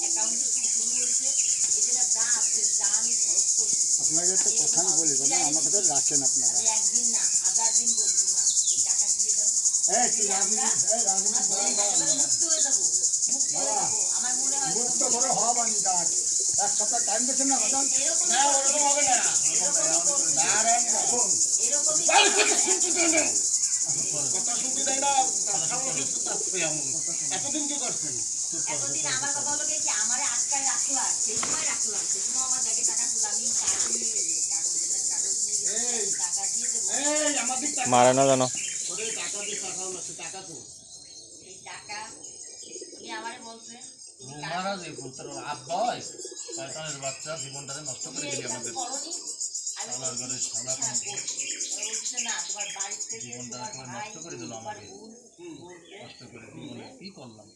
অ্যাকাউন্টে তো শুরু হয়েছে। এটা যা আছে যা আমি খরচ করছি। আপনাকে একটা কথা আমি বলি বলেন আমার কথা রাখেন আপনারা। আমি একদিন না হাজার দিন বলছি মা এই টাকা দিয়ে দাও। মুক্ত করে হওয়া এক সপ্তাহ টাইম দিচ্ছেন না এরকম না ওরকম হবে না। এরকমই আরে কথা শুনতে দেয় না এতদিন কি করছেন? এতদিন আমার কথা হলো কি আমারে আটকায় সেই সময় সেই সময় আমার ব্যাগে টাকা ছিল আমি মারে না জানো পুত্র আব্বা শয়তানের বাচ্চা জীবনটাকে নষ্ট করে দিলি আমাদের। করনি ঘরে হ্যাঁ, বলছে না। তোমার বাড়ি থেকে জীবনটা তোমার নষ্ট করে দিল আমাকে। নষ্ট করে জীবনে কি করলাম?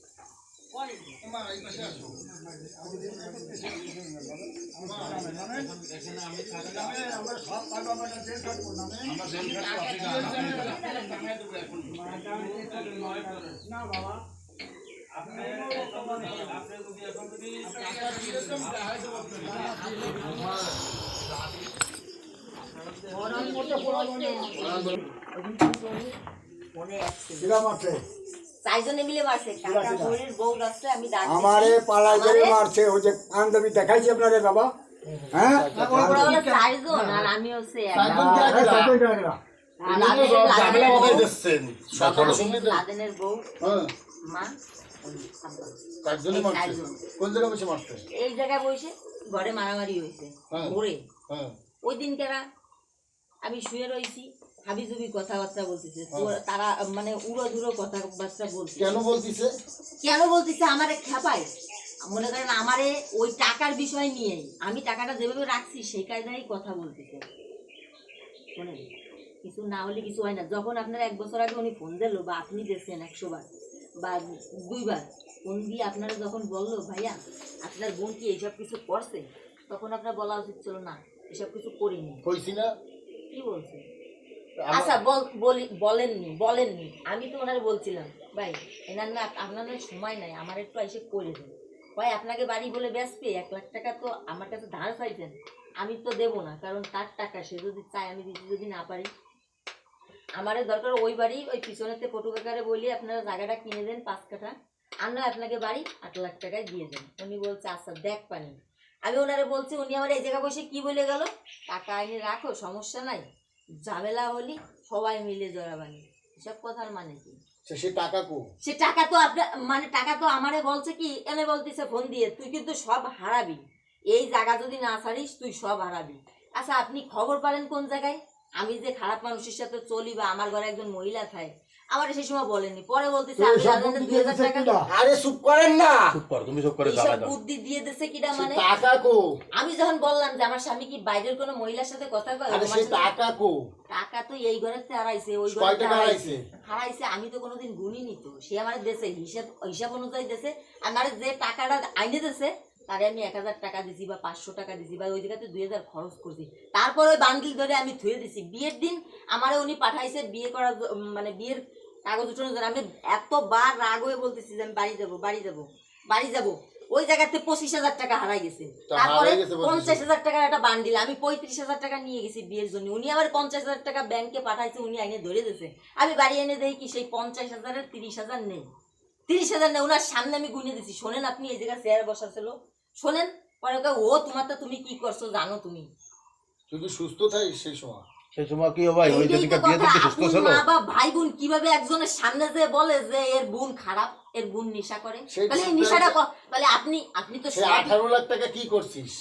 না বাবা। কিরাম আছে চারজনে মিলে মারছে কাকা বোনের বউ আসছে আমি ডাক দিছি। আমারে পালাই মারছে ওই যে বান্ধবী দেখাইছি আপনারে বাবা। হ্যাঁ। এই হ্যাঁ জায়গায় বসে ঘরে মারামারি হয়েছে। হ্যাঁ। হ্যাঁ। ওই দিন কেরা আমি শুয়ে রয়েছি হাবিজুবি কথাবার্তা বলতেছে। হ্যাঁ। তারা মানে উড়ো ধুরো কথাবার্তা বলছে কেন বলতিছে? কেন বলতেছে? আমারে খেপায়। মনে করেন আমারে ওই টাকার বিষয় নিয়ে আমি টাকাটা যেভাবে রাখছি সেই কায়দায় কথা বলতেছে। শোনেন কিছু না হলে কিছু হয় না। যখন আপনার এক বছর আগে উনি ফোন দিল বা আপনি দিয়েছেন একশো বার বা দুইবার ফোন দিয়ে আপনারা যখন বলল ভাইয়া আপনার বোন কি এইসব কিছু করছে? তখন আপনার বলা উচিত ছিল না এসব কিছু করিনি। কইছি না? কি বলছে আচ্ছা বল বলি বলেননি বলেননি। আমি তো ওনারে বলছিলাম ভাই এনার না আপনাদের সময় নাই আমার একটু এসে করে দেন। ভাই আপনাকে বাড়ি বলে বেসবে এক লাখ টাকা তো আমার কাছে ধার চাইছেন আমি তো দেবো না কারণ তার টাকা সে যদি চায় আমি দিতে যদি না পারি। আমারে দরকার ওই বাড়ি ওই পিছনেতে পটুকাকারে বলি আপনারা জায়গাটা কিনে দেন পাঁচ কাঠা। আর নয় আপনাকে বাড়ি আট লাখ টাকায় দিয়ে দেন। উনি বলছে আচ্ছা দেখ পানি। আমি ওনারে বলছি উনি আমার এই জায়গায় বসে কি বলে গেল? টাকা এনে রাখো সমস্যা নাই। ঝামেলা হলি সবাই মিলে জড়াবানি এসব কথার মানে কি? সে সে টাকা কো সে টাকা তো আপনার মানে টাকা তো আমারে বলছে কি এনে বলতেছে ফোন দিয়ে তুই কিন্তু সব হারাবি। এই জায়গা যদি না ছাড়িস তুই সব হারাবি। আচ্ছা আপনি খবর পালেন কোন জায়গায়? আমি যে খারাপ মানুষের সাথে চলি বা আমার ঘরে একজন মহিলা থাকে আমার সেই সময় বলেনি পরে বলতেছে আমি সব দুই হাজার টাকা আরে চুপ করেন না। চুপ কর তুমি চুপ করে দাও। বুদ্ধি দিয়ে দিছে কিনা মানে? টাকা কো? আমি যখন বললাম যে আমার স্বামী কি বাইরের কোনো মহিলার সাথে কথা কয় আরে সে সাথে- টাকা কো? টাকা তো এই ঘরে থেকে হারাইছে ওই ঘরের টাকা হারাইছে? হারাইছে? আমি তো কোনোদিন গুনিনি তো। সে আমার দেশে হিসাব হিসাব অনুযায়ী দেশে আমার যে টাকাটা আইনে দেশে তারে আমি এক হাজার টাকা দিছি বা পাঁচশো টাকা দিছি বা ওই জায়গাতে দুই হাজার খরচ করছি। তারপর ওই বান্ডিল ধরে আমি ধুয়ে দিছি। বিয়ের দিন আমারে উনি পাঠাইছে বিয়ে করার মানে বিয়ের কাগজ উঠানোর জন্য। আমি এতবার রাগ হয়ে বলতেছি যে আমি বাড়ি যাব বাড়ি যাব বাড়ি যাব। ওই জায়গাতে পঁচিশ হাজার টাকা হারাই গেছে। তারপরে। পঞ্চাশ হাজার টাকার একটা বান্ডিল। আমি পঁয়ত্রিশ হাজার টাকা নিয়ে গেছি বিয়ের জন্য। উনি আমার পঞ্চাশ হাজার টাকা ব্যাংকে পাঠাইছে উনি আইনে ধরে দিয়েছে। আমি বাড়ি এনে দেখি কি সেই পঞ্চাশ হাজারের তিরিশ হাজার নেই। তিরিশ হাজার নেই ওনার সামনে আমি গুনে দিছি। শোনেন আপনি এই জায়গায় চেয়ার বসাছিল শোনেন পরে ও তোমার তো তুমি কি করছ জানো তুমি? তুই কি সুস্থ থাকিস সেই সময়? সেই সময় কি ভাই ওই বিয়ে দিতে সুস্থ ছিল? মা বা ভাই বোন কীভাবে একজনের সামনে যে বলে যে এর বোন খারাপ এর বোন নেশা করে? তাহলে এই নেশাটা তাহলে আপনি আপনি তো সে সব- আঠারো লাখ টাকা কি করছিস?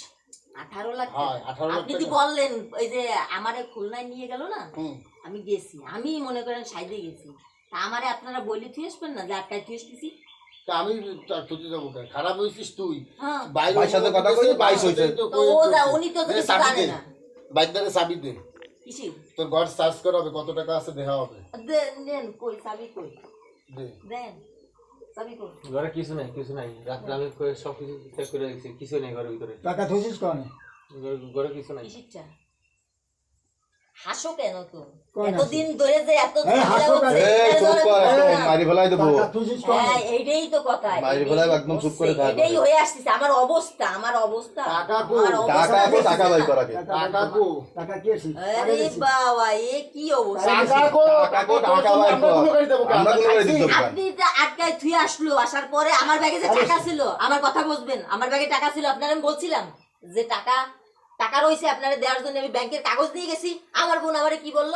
আঠারো লাখ টাকা। 18 লাখ আপনি কি বললেন ওই যে আমারে খুলনায় নিয়ে গেল না? আমি গেছি। আমি মনে করেন সাইডে গেছি। তা আমারে আপনারা বলি থুয়ে আসবেন না? যে আটকায় থুয়ে আসতেছি। তা আমি তার যাব কেন? খারাপ হয়েছিস তুই। হ্যাঁ। সাথে কথা কইছিস, বাইশ হয়েছে। দে, চাবি তোর ঘর সার্চ করা হবে কত টাকা আছে দেখা হবে। দে- কই চাবি কই? দেন ঘরে কিছু নাই কিছু নাই। রাত্রে আমি করে সব কিছু চেক করে দেখছি কিছু নেই ঘরের ভিতরে। টাকা থইছিস কনে ঘরে- কিছু নাই। হাসো কেন তো এতদিন ধরে যে এত এই ঝামেলা হাসো হচ্ছে, কেন? এই এর চুপ জন্য কর তো- একদম মারি ফেলাই দেবো। টাকা তুই কম হ্যাঁ এইটাই তো কথা বাইরে ফেলাই একদম চুপ করে থাক। এটাই হয়ে আসছে আমার অবস্থা আমার অবস্থা টাকা কো, টাকা কো টাকা বাই না? করাকে টাকা কো টাকা কি আছে আরে বাবা এ কি অবস্থা? টাকা কো টাকা কো টাকা বাই কর আমরা কোনো করে দিতে আপনি আটকায় থুয়ে আসলো আসার পরে আমার ব্যাগে যে টাকা ছিল আমার কথা বুঝবেন আমার ব্যাগে টাকা ছিল আপনার আমি বলছিলাম যে টাকা টাকা রয়েছে আপনারা দেওয়ার জন্য আমি ব্যাংকের কাগজ দিয়ে গেছি। আমার বোন আমারে কি বলল?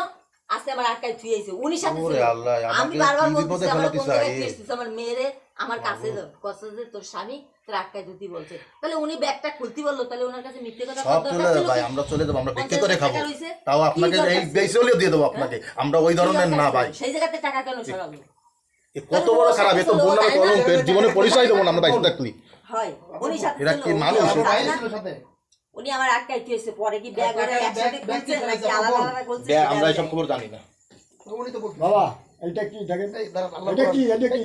আজকে আমার আটকায় থুয়ে আইছে। উনি সাথে ওরে আল্লাহ, আমি বারবার বলতেছি আমার এসেছিস? আমার মেয়েরে আমার কাছে দাও কষ্ট যে তোর স্বামী তোর আটকায় ধুতি বলছে। তাহলে উনি ব্যাগটা খুলতে বলল তাহলে ওনার কাছে মিথ্যে কথা সব চলে যাবে ভাই আমরা চলে যাব আমরা পঞ্চাশ করে খাব তাও আপনাকে এই হলেও দিয়ে দেবো আপনাকে। আমরা ওই ধরনের না ভাই। সেই জায়গাতে টাকা কেন এ কত বড় খারাপ এ তো বোন নামে কলঙ্ক জীবনে পরিচয় দেবো না আমরা বাইরে থাকলি হয় উনি সাথে মানুষ? উনি আমার আটকাই এসে পরে কি ব্যাগ আর একসাথে ব্যাগ খুলছে নাকি আলাদা আলাদা খুলছে আমরা সব খবর জানি না উনি তো বলছে বাবা এটা কি দেখেন এটা কি এটা কি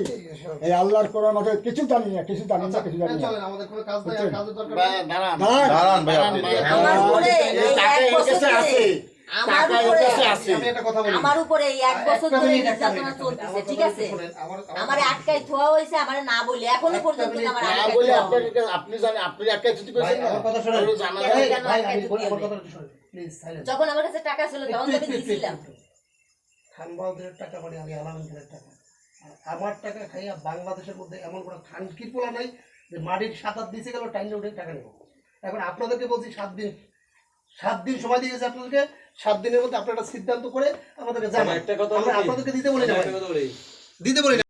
এই আল্লাহর কোরআন মাথায় কিছু জানি না কিছু জানি না কিছু জানি না আমাদের কোনো কাজ নাই কাজের দরকার দাঁড়ান দাঁড়ান। ভাই দাঁড়ান, আমার আহ, এই এই এক বছর আছে। আমার টাকা এর উপরে আমি একটা কথা বলি আমার উপরে এক বছর ধরে নির্যাতনা চলতেছে ঠিক আছে শোনেন, আমার- আমার- আমার আটকাই থোয়া হয়েছে আমার না বলে এখনও পর্যন্ত আমার না আটকাই বলে থোয়া আপনাকে হয়নি। আপনি জানেন আপনি একটা ছুটি করেছেন আমার কথা শোনেন। এগুলো জানা কেন, যায়। কেন? ভাই, আমি বলি, আমার দেবে। কথাটা একটু শোনেন। যখন আমার কাছে টাকা ছিল তখন আমি একটু, একটু, দিয়েছিলাম একটু, একটু। খান বাহাদুরের টাকা মানে আমি টাকা আমার টাকা খাইয়া বাংলাদেশের মধ্যে এমন কোনো খানকির পোলা নাই যে মাটির সাত দিতে গেল টাইম উঠে টাকা নেব এখন আপনাদেরকে বলছি সাত দিন সাত দিন সময় দিয়ে গেছে আপনাদেরকে। সাত দিনের মধ্যে আপনারা সিদ্ধান্ত করে আমাদেরকে জানাই একটা কথা আমরা আপনাদেরকে দিতে বলি না? দিতে বলি না।